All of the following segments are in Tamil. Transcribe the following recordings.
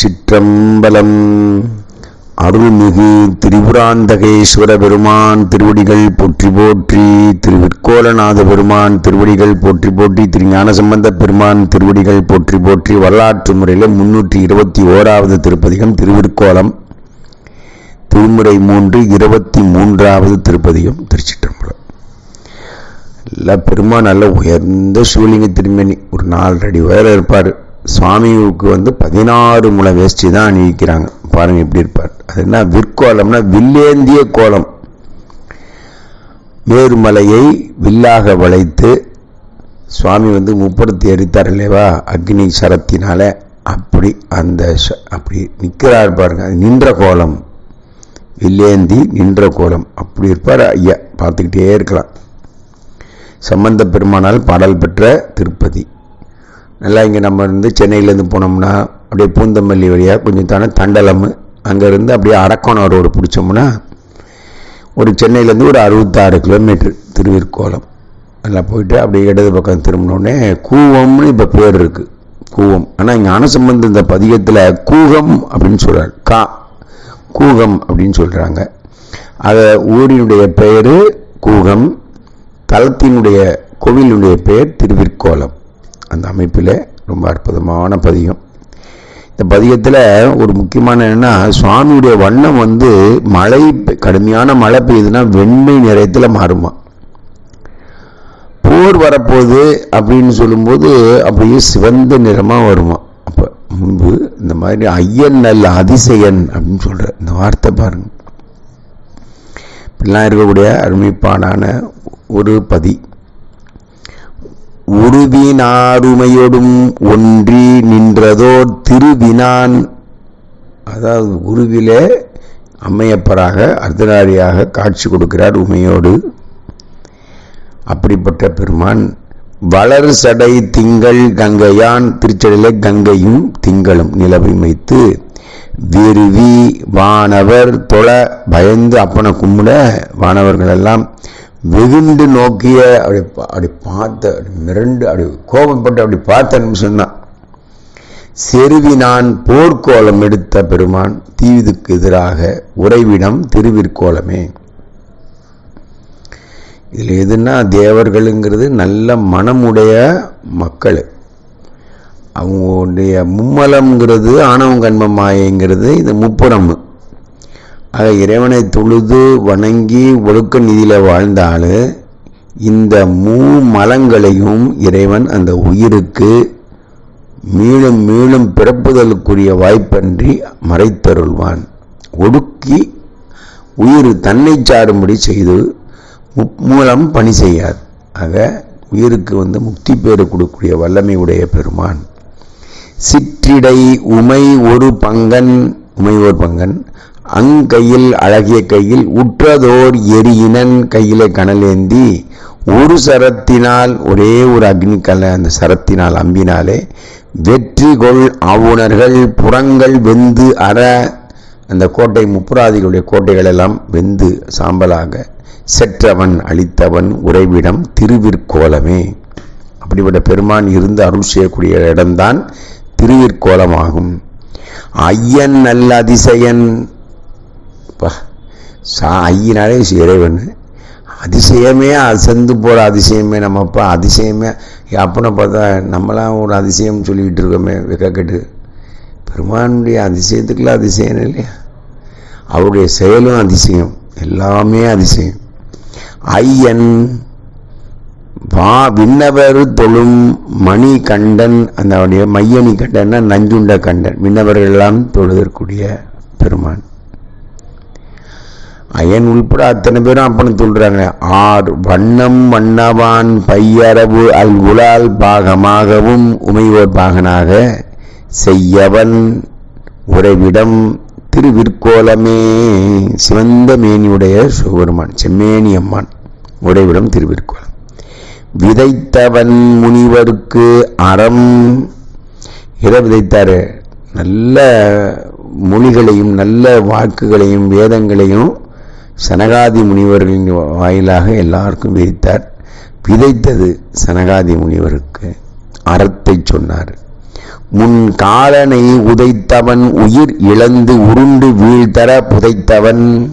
திருச்சிற்றம்பலம் அருள்மிகு திரிபுராந்தகேஸ்வர பெருமான் திருவடிகள் போற்றி போற்றி திருவிற்கோலநாத பெருமான் திருவடிகள் போற்றி போற்றி திரு ஞானசம்பந்த பெருமான் திருவடிகள் போற்றி போற்றி வரலாற்று முறையில் முன்னூற்றி இருபத்தி ஓராவது திருப்பதிகம் திருவிற்கோலம். திருமுறை மூன்று இருபத்தி மூன்றாவது திருப்பதிகம் திருச்சிற்றம்பலம். எல்லாம் பெருமான் நல்ல உயர்ந்த சிவலிங்க திருமணி ஒரு நாலு அடி உயரம் இருப்பார். சுவாமிக்கு வந்து பதினாறு முளை வேஷ்டி தான் அணிவிக்கிறாங்க. பாருங்கள் எப்படி இருப்பார். அது என்ன? விற்கோலம்னா வில்லேந்திய கோலம். மேருமலையை வில்லாக வளைத்து சுவாமி வந்து முப்படுத்தி எரித்தார் இல்லையவா? அக்னி சரத்தினால அப்படி அந்த அப்படி நிற்கிறார் பாருங்க. அது நின்ற கோலம். வில்லேந்தி நின்ற கோலம். அப்படி இருப்பார் ஐயா. பார்த்துக்கிட்டே இருக்கலாம். சம்பந்த பெருமானால் பாடல் பெற்ற திருப்பதி. நல்லா இங்கே நம்ம இருந்து சென்னையிலேருந்து போனோம்னா அப்படியே பூந்தமல்லி வழியாக கொஞ்சம் தானே தண்டலம். அங்கேருந்து அப்படியே அரக்கோணம் ரோடு பிடிச்சோம்னா ஒரு சென்னையிலேருந்து ஒரு அறுபத்தாறு கிலோமீட்டர் திருவிற்கோலம் நல்லா போயிட்டு அப்படியே இடது பக்கம் திரும்பினோடனே கூவம்னு இப்போ பேர் இருக்குது கூவம். ஆனால் இங்கே அனசம்பந்த இந்த பதிகத்தில் கூகம் அப்படின்னு சொல்கிறார் கா. கூகம் அப்படின்னு சொல்கிறாங்க அதை ஊரினுடைய பெயர் கூகம் தலத்தினுடைய கோவிலுடைய பெயர் திருவிற்கோலம் அந்த அமைப்பில் ரொம்ப அற்புதமான பதியம் இந்த பதியத்தில் ஒரு முக்கியமான என்னன்னா சுவாமியுடைய வண்ணம் வந்து மழை பெ- கடுமையான மழை பெய்யுதுன்னா வெண்மை நிறத்தில் மாறுமா. போர் வரப்போகுது அப்படின்னு சொல்லும்போது அப்படியே சிவந்த நிறமாக வருமா. அப்போ முன்பு இந்த மாதிரி ஐயன் அல்ல அதிசயன் அப்படின்னு சொல்கிற இந்த வார்த்தை பாருங்கள் இப்படிலாம் இருக்கக்கூடிய அருமைப்பாடான ஒரு பதி உருவினாருமையோடும் ஒன்றி நின்றதோர் திருவினான். அதாவது உருவிலே அம்மையப்பராக அர்த்தநாரியாக காட்சி கொடுக்கிறார் உமையோடு. அப்படிப்பட்ட பெருமான் வளர் சடை திங்கள் கங்கையான் திருச்சடையில கங்கையும் திங்களும் நிலவை வைத்து விருவி வானவர் தொழ பயந்து அப்பனை கும்பிட வானவர்கள் எல்லாம் வெகுண்டு நோக்கிய அப்படி அப்படி பார்த்த அப்படி மிரண்டு அப்படி கோபப்பட்டு அப்படி பார்த்தேன்னு சொன்னான் செருவி செருவினான் போர்க்கோலம் எடுத்த பெருமான் தீவிதுக்கு எதிராக உறைவிடம் திருவிற்கோலமே. இதில் எதுனா தேவர்களுங்கிறது நல்ல மனமுடைய மக்கள். அவங்களுடைய மும்மலம்ங்கிறது ஆணவம் கண்ம மாயைங்கிறது இது முப்புறம். ஆக இறைவனை தொழுது வணங்கி ஒழுக்க நிதியில் வாழ்ந்தாலும் இந்த மூ மலங்களையும் இறைவன் அந்த உயிருக்கு மீளும் மீளும் பிறப்புதலுக்குரிய வாய்ப்பன்றி மறைத்தருள்வான். ஒடுக்கி உயிர் தன்னை சாடும்படி செய்து மூலம் பணி செய்யாது. ஆக உயிருக்கு வந்து முக்தி பேறு கொடுக்கக்கூடிய வல்லமை உடைய பெருமான். சிற்றிடை உமை ஒரு பங்கன் உமை ஒரு பங்கன் அங்கையில் அழகிய கையில் உற்றதோர் எரியினன் கையிலே கனலேந்தி ஒரு சரத்தினால் ஒரே ஒரு அக்னிக்கல்ல அந்த சரத்தினால் அம்பினாலே வெற்றி கொள் ஆவுணர்கள் புறங்கள் வெந்து அற அந்த கோட்டை முப்புராதிகளுடைய கோட்டைகள் எல்லாம் வெந்து சாம்பலாக செற்றவன் அழித்தவன் உறைவிடம் திருவிற்கோலமே. அப்படிப்பட்ட பெருமான் இருந்து அருள் செய்யக்கூடிய இடம்தான் திருவிற்கோலமாகும். ஐயன் நல்ல அதிசயன் பா சா ஐயினாலே இறைவன். அதிசயமே அசந்து போகிற அதிசயமே நம்ம அப்பா அதிசயமே. அப்பனை பார்த்தா நம்மளாம் ஒரு அதிசயம் சொல்லிக்கிட்டு இருக்கோமே வெக்கக்கெட்டு பெருமானுடைய அதிசயத்துக்குலாம் அதிசயம் இல்லையா? அவருடைய செயலும் அதிசயம் எல்லாமே அதிசயம். ஐயன் வா விண்ணவர் தொழும் மணி கண்டன் அந்த அவருடைய மையணி கண்டன்னா நஞ்சுண்ட கண்டன். விண்ணவர்கள் எல்லாம் தொழுதற்குரிய பெருமான். அயன் உள்பட அத்தனை பேரும் அப்பன்னு சொல்றாங்க. ஆர் வண்ணம் வண்ணவான் பையரவு அல் உலால் பாகமாகவும் உமையோர் பாகனாக செய்யவன் உறைவிடம் திருவிற்கோலமே சிவந்த மேனியுடைய சிவபெருமான் செம்மேனி அம்மான் உறைவிடம் திருவிற்கோலம். விதைத்தவன் முனிவருக்கு அறம். இதை விதைத்தாரு. நல்ல மொழிகளையும் நல்ல வாக்குகளையும் வேதங்களையும் சனகாதி முனிவர்களின் வாயிலாக எல்லாருக்கும் விதித்தார். விதைத்தது சனகாதி முனிவருக்கு. அறத்தை சொன்னார். முன் காலனை உதைத்தவன் உயிர் இழந்து உருண்டு வீழ்தர புதைத்தவன்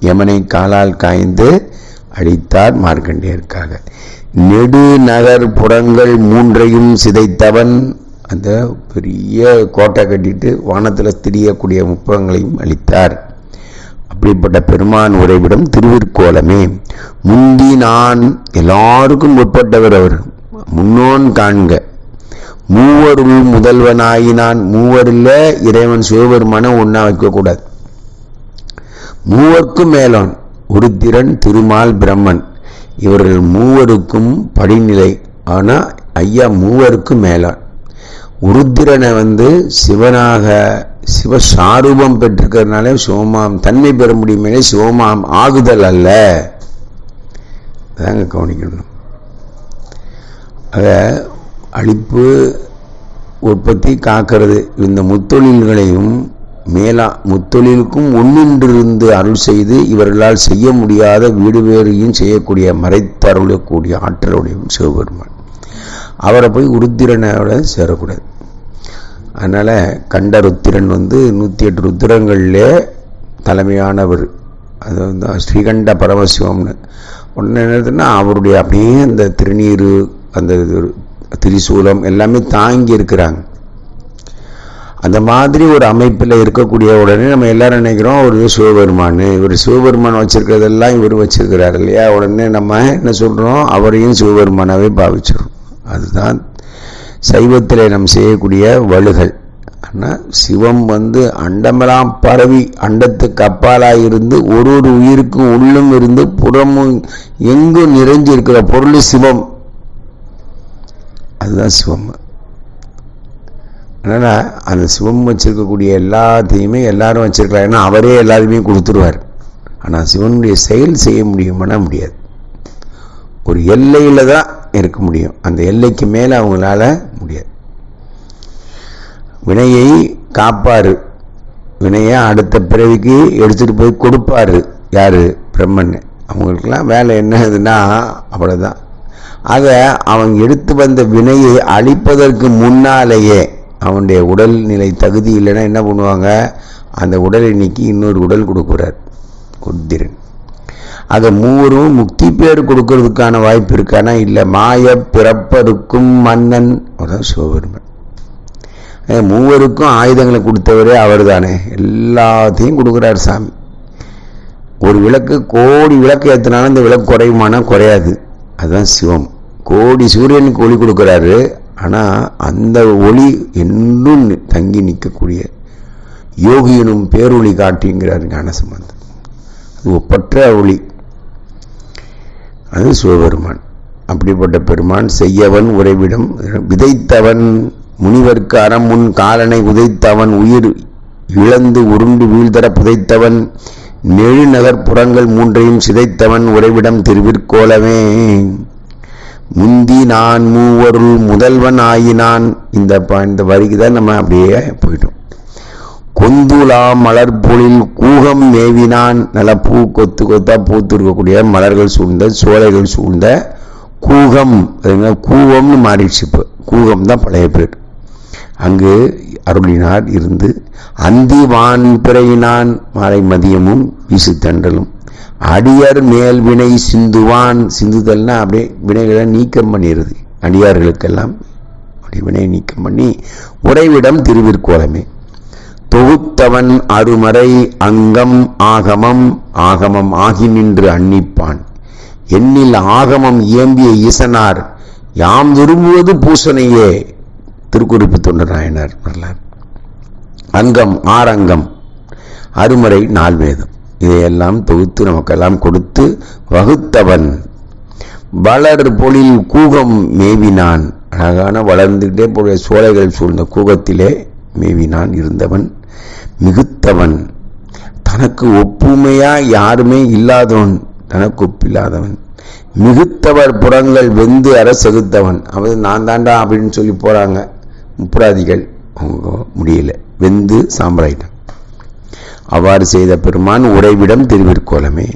யமனை காலால் காய்ந்து அழித்தார் மார்க்கண்டியருக்காக. நெடு நகர் புறங்கள் மூன்றையும் சிதைத்தவன் அந்த பெரிய கோட்டை கட்டிட்டு வானத்தில் திரியக்கூடிய முப்புறங்களையும் அளித்தார் அப்படிப்பட்ட பெருமான் உறைவிடம் திருவிற்கோலமே முந்தி நான் எல்லாருக்கும் உட்பட்டவர் அவர். முன்னோன் காண்க. மூவருள் முதல்வனாயினான் மூவரில் இறைவன் சிவபெருமான ஒன்றா வைக்கக்கூடாது. மூவர்க்கும் மேலான். உருத்திரன் திருமால் பிரம்மன். இவர்கள் மூவருக்கும் படிநிலை. ஆனால் ஐயா மூவருக்கும் மேலான். உருத்திரனை வந்து சிவனாக சிவசாரூபம் பெற்றிருக்கிறதுனாலே சிவமாம் தன்மை பெற முடியுமே சிவமாம் ஆகுதல் அல்ல. அதாங்க கவனிக்கணும். ஆக அழிப்பு உற்பத்தி காக்கிறது. இந்த முத்தொழில்களையும் மேலா முத்தொழிலுக்கும் ஒன்றின்றிருந்து அருள் செய்து இவர்களால் செய்ய முடியாத வீடு வேறையும் செய்யக்கூடிய மறைத்தருளக்கூடிய ஆற்றலுடையும் சிவபெருமான். அவரை போய் உருத்திரனோட சேரக்கூடாது. அதனால் கண்ட ருத்திரன் வந்து நூற்றி எட்டு ருத்திரங்கள்லே தலைமையானவர். அது வந்து ஸ்ரீகண்ட பரமசிவம்னு. உடனே என்னதுன்னா அவருடைய அப்படியே அந்த திருநீர் அந்த திரிசூலம் எல்லாமே தாங்கி இருக்கிறாங்க. அந்த மாதிரி ஒரு அமைப்பில் இருக்கக்கூடிய உடனே நம்ம எல்லாரும் நினைக்கிறோம் அவர் சிவபெருமான். இவர் சிவபெருமான் வச்சுருக்கிறதெல்லாம் இவர் வச்சுருக்கிறார் இல்லையா? உடனே நம்ம என்ன சொல்கிறோம் அவரையும் சிவபெருமானாவே பாவிச்சிடும் அதுதான் சைவத்தில் நம் செய்யக்கூடிய வலுகள் ஆனால் சிவம் வந்து அண்டமெல்லாம் பரவி அண்டத்துக்கு அப்பாலாக இருந்து ஒரு ஒரு உயிருக்கும் உள்ளும் இருந்து புறமும் எங்கும் நிறைஞ்சு இருக்கிற பொருள் சிவம். அதுதான் சிவம். அதனால் அந்த சிவம் வச்சிருக்கக்கூடிய எல்லாத்தையுமே எல்லாரும் வச்சிருக்கலாம் ஏன்னா அவரே எல்லாருமே கொடுத்துருவார். ஆனால் சிவனுடைய செயல் செய்ய முடியுமானா முடியாது. ஒரு எல்லையில் தான் இருக்க முடியும். அந்த எல்லைக்கு மேலே அவங்களால வினையை காப்பார் வினையை அடுத்த பிறவிக்கு எடுத்துகிட்டு போய் கொடுப்பாரு. யார்? பிரம்மன். அவங்களுக்கெல்லாம் வேலை என்னதுன்னா அவ்வளோதான் அதை அவன் எடுத்து வந்த வினையை அழிப்பதற்கு முன்னாலேயே அவனுடைய உடல்நிலை தகுதி இல்லைன்னா என்ன பண்ணுவாங்க? அந்த உடலை நீக்கி இன்னொரு உடல் கொடுக்குறார். குத்திரன். அதை மூவரும் முக்தி பேர் கொடுக்கறதுக்கான வாய்ப்பு இருக்கானா இல்லை மாய பிறப்பருக்கும் மன்னன். அதான் சிவபெருமன். மூவருக்கும் ஆயுதங்களை கொடுத்தவரே அவர் தானே எல்லாத்தையும் கொடுக்குறார் சாமி. ஒரு விளக்கு கோடி விளக்கு ஏற்றினாலும் இந்த விளக்கு குறையுமானா குறையாது. அதுதான் சிவம். கோடி சூரியனுக்கு ஒளி கொடுக்குறாரு. ஆனால் அந்த ஒளி என்றும் தங்கி நிற்கக்கூடிய யோகியனும் பேரொளி காட்டிங்கிறார் ஞானசம்பந்தம் அது ஒப்பற்ற ஒளி. அது சிவபெருமான். அப்படிப்பட்ட பெருமான் செய்யவன் உறைவிடம் விதைத்தவன் முனிவர்க்கு அறம் முன் காலனை உதைத்தவன் உயிர் இழந்து உருண்டு வீழ்தர புதைத்தவன் நெழுநகர்ப்புறங்கள் மூன்றையும் சிதைத்தவன் உறைவிடம் திருவிற்கோலமே. முந்தி நான் மூவருள் முதல்வன் ஆயினான். இந்த இந்த வரிக்கு தான் நம்ம அப்படியே போயிட்டோம். கொந்துலா மலர்பொழில் கூகம் மேவினான். நல்ல பூ கொத்து கொத்தா பூத்து இருக்கக்கூடிய மலர்கள் சூழ்ந்த சோலைகள் சூழ்ந்த கூகம். கூவம்னு மாறிடுச்சு இப்போ. கூகம் தான் பழைய பேர். அங்கு அருளினார் இருந்து அந்தி வான் பிறையினான் மாலை மதியமும் வீசு தண்டலும் அடியர் மேல் வினை சிந்துவான். சிந்துதல்னா அப்படியே வினைகளை நீக்கம் பண்ணிடுது அடியார்களுக்கெல்லாம் அப்படி வினை நீக்கம் பண்ணி உறைவிடம் திருவிற்கோலமே. தொகுத்தவன் அருமறை அங்கம் ஆகமம் ஆகமம் ஆகி நின்று அன்னிப்பான். எண்ணில் ஆகமம் இயம்பிய ஈசனார் யாம் விரும்புவது பூசணையே திருக்குறிப்பு தொண்டர் நாயனார் வரலாறு. அங்கம் ஆரங்கம் அருமறை நால்வேதம். இதையெல்லாம் தொகுத்து நமக்கெல்லாம் கொடுத்து வகுத்தவன். வளர் பொழில் கூகம் மேவினான். அழகான வளர்ந்துகிட்டே போகிற சோலைகள் சூழ்ந்த கூகத்திலே மேவினான் இருந்தவன் மிகுத்தவன். தனக்கு ஒப்புமையா யாருமே இல்லாதவன் தனக்கு ஒப்பில்லாதவன் மிகுத்தவர் புறங்கள் வெந்து அரசகுத்தவன் அவன் நான் தாண்டா அப்படின்னு சொல்லி போறாங்க. முப்புராதிகள் அவங்க முடியல. வெந்து சாம்பலாயிட்டான் அவ்வாறு செய்த பெருமான் உறைவிடம் திருவிற்கோலமே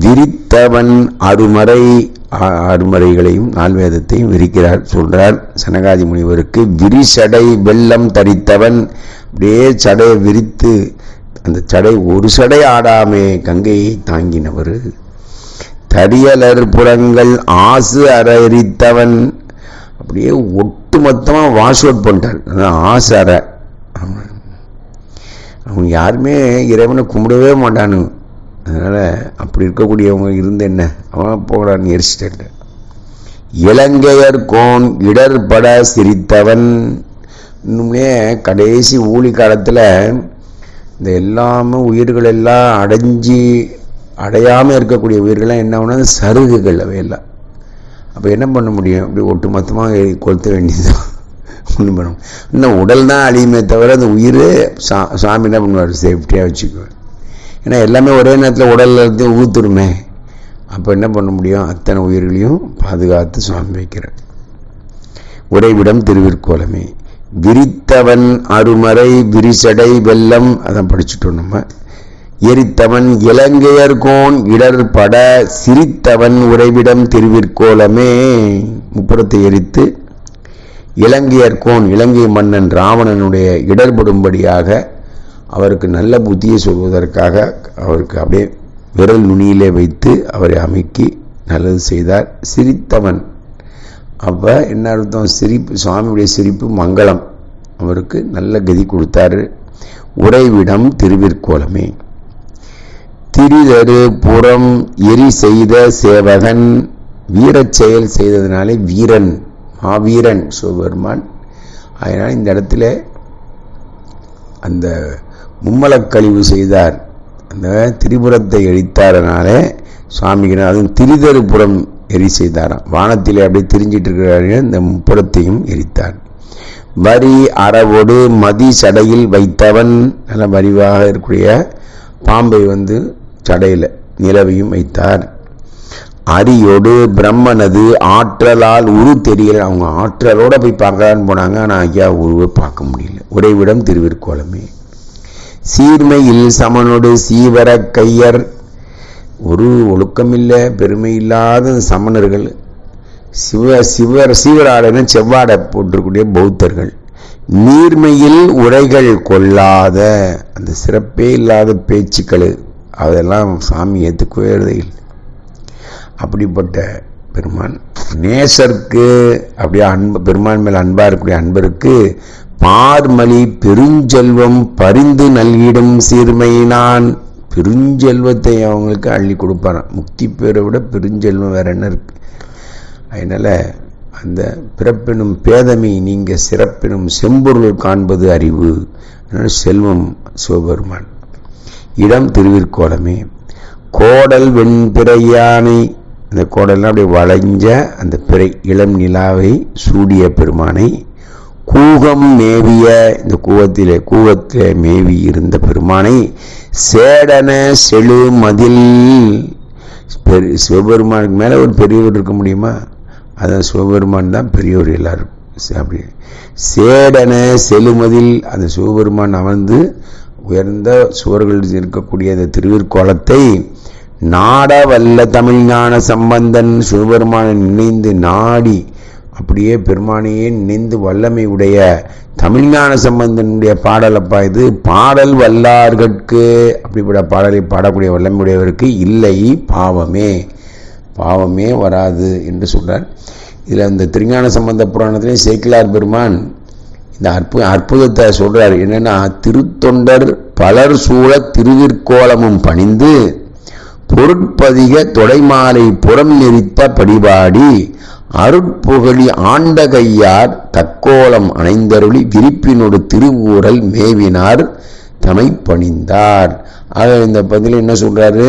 விரித்தவன் அருமறை ஆ- அருமறைகளையும் நால்வேதத்தையும் விரிக்கிறார். சொல்றார் சனகாதி முனிவருக்கு விரிசடை வெள்ளம் தரித்தவன். அப்படியே சடையை விரித்து அந்த சடை ஒரு சடை ஆடாமே கங்கையை தாங்கினவர். தடியலர் புறங்கள் ஆசு அரைத்தவன் அப்படியே ஒட்டு மொத்தமாக வாஷ் அவுட் பண்ணிட்டார். அதான் ஆசார அவங்க யாருமே இறைவனை கும்பிடவே மாட்டானுங்க அதனால் அப்படி இருக்கக்கூடியவங்க இருந்து என்ன? அவன் போகலான்னு எரிச்சிட்டேன் இலங்கையர் கோன் இடர்பட சிரித்தவன். இன்னுமே கடைசி ஊழி காலத்தில் இந்த எல்லாமே உயிர்கள் எல்லாம் அடைஞ்சி அடையாமல் இருக்கக்கூடிய உயிர்கள்லாம் என்ன ஆகுனா சருகுகள் அவையெல்லாம் அப்போ என்ன பண்ண முடியும்? அப்படி ஒட்டு மொத்தமாக கொளுத்த வேண்டியதுதான். ஒன்றும் பண்ண இன்னும் உடல் தான் அழியுமே தவிர அந்த உயிர் சா சாமி என்ன பண்ணுவார்? சேஃப்டியாக வச்சுக்குவார். ஏன்னா எல்லாமே ஒரே நேரத்தில் உடலில் இருந்து ஊத்துருமே. அப்போ என்ன பண்ண முடியும்? அத்தனை உயிர்களையும் பாதுகாத்து சுவாமி வைக்கிறார். உறைவிடம் திருவிற்கோலமே. விரித்தவன் அருமறை விரிசடை வெள்ளம் அதான் படிச்சுட்டோம் நம்ம. எரித்தவன் இலங்கையர்கோன் இடர்பட சிரித்தவன் உறைவிடம் திருவிற்கோலமே. முப்புறத்தை எரித்து இலங்கையர்கோன் இலங்கை மன்னன் ராவணனுடைய இடர்படும்படியாக அவருக்கு நல்ல புத்தியை சொல்வதற்காக அவருக்கு அப்படியே விரல் நுனியிலே வைத்து அவரை அமைக்கி நல்லது செய்தார். சிரித்தவன். அப்போ என்ன அர்த்தம்? சிரிப்பு சுவாமியுடைய சிரிப்பு மங்களம். அவருக்கு நல்ல கதி கொடுத்தாரு. உறைவிடம் திருவிற்கோலமே. திரிதரு புறம் எரி செய்த சேவகன் வீரச் செயல் செய்ததினாலே வீரன் மாவீரன் சிவபெருமான். அதனால் இந்த இடத்துல அந்த மும்மலக்கழிவு செய்தார். அந்த திரிபுரத்தை எரித்தாரனாலே சுவாமிக்கு அதுவும் திரிதருபுறம் எரி செய்தாராம். வானத்திலே அப்படியே திரிஞ்சிட்டு இருக்கிறாரு இந்த முப்புறத்தையும் எரித்தார். வரி அறவோடு மதி சடையில் வைத்தவன் நல்ல வரிவாக இருக்கக்கூடிய பாம்பை வந்து சடையில் நிலவையும் வைத்தார். அரியோடு பிரம்மனது ஆற்றலால் உரு தெரியல. அவங்க ஆற்றலோட போய் பார்க்கலான்னு போனாங்க. ஆனால் ஐயா உருவை பார்க்க முடியல. உறைவிடம் திருவிற்கோலமே சீர்மையில் சமனோடு சீவர கையர். ஒரு ஒழுக்கமில்லை பெருமை இல்லாத சமணர்கள். சிவ சிவர் சீவராடன செவ்வாடை போட்டிருக்கூடிய பௌத்தர்கள். நீர்மையில் உரைகள் கொள்ளாத அந்த சிறப்பே இல்லாத பேச்சுக்கள். அதெல்லாம் சாமி ஏற்றுக்கவே இல்லை. அப்படிப்பட்ட பெருமான் நேசருக்கு அப்படியே அன்பு பெருமான் மேல் அன்பா இருக்கக்கூடிய அன்பருக்கு பார்மலி பெருஞ்செல்வம் பரிந்து நல்கிடும் சீர்மையினான் பெருஞ்செல்வத்தை அவங்களுக்கு அள்ளி கொடுப்பான் முக்தி பேரை விட பெருஞ்செல்வம் வேற என்ன இருக்கு? அதனால அந்த பிறப்பினும் பேதமை நீங்க சிறப்பினும் செம்பொருள் காண்பது அறிவு. அதனால் செல்வம் சிவபெருமான். இடம் திருவிற்கோலமே கோடல் வெண்பிறையானை அந்த கோடல்லாம் அப்படியே வளைஞ்ச அந்த பிறை இளம் நிலாவை சூடிய பெருமானை கூகம் மேவிய இந்த கூவத்திலே கூகத்தில் மேவி இருந்த பெருமானை சேடன செழு மதில் பெரு சிவபெருமானுக்கு மேலே ஒரு பெரியவர் இருக்க முடியுமா? அதான் சிவபெருமான் தான் பெரியவர் எல்லாரும். அப்படி. சேடன செழுமதில் அந்த சிவபெருமான் அமர்ந்து உயர்ந்த சுவர்கள் இருக்கக்கூடிய அந்த திருவிற்கோலத்தை நாட வல்ல தமிழ்ஞான சம்பந்தன் சிவபெருமானை நினைந்து நாடி அப்படியே பெருமானையே நினைந்து வல்லமை உடைய தமிழ்ஞான சம்பந்தனுடைய பாடலப்பா இது. பாடல் வல்லார்கட்கு அப்படிப்பட்ட பாடலை பாடக்கூடிய வல்லமை உடையவருக்கு இல்லை பாவமே பாவமே வராது என்று சொல்கிறார் இதில் இந்த திருஞான சம்பந்த புராணத்திலே சேக்கிலார் பெருமான் இந்த அற்பு அற்புதத்தை சொல்கிறார் என்னென்னா திருத்தொண்டர் பலர் சூழ திருவிற்கோலமும் பணிந்து பொருட்பதிக தொடைமாலை புறம் நெறித்த படிபாடி அருட்புகழி ஆண்ட கையார் தக்கோலம் அணைந்தருளி விரிப்பினோடு திருவூரல் மேவினார் தமை பணிந்தார் ஆக இந்த பதில் என்ன சொல்றாரு?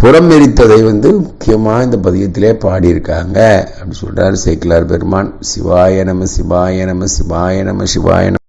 புறம் எரித்ததை வந்து முக்கியமாக இந்த பதியத்திலே பாடியிருக்காங்க. அப்படி சொல்றாரு சேக்கிலார் பெருமான் சிவாய நம சிவாய நம சிவாய நம சிவாய நம.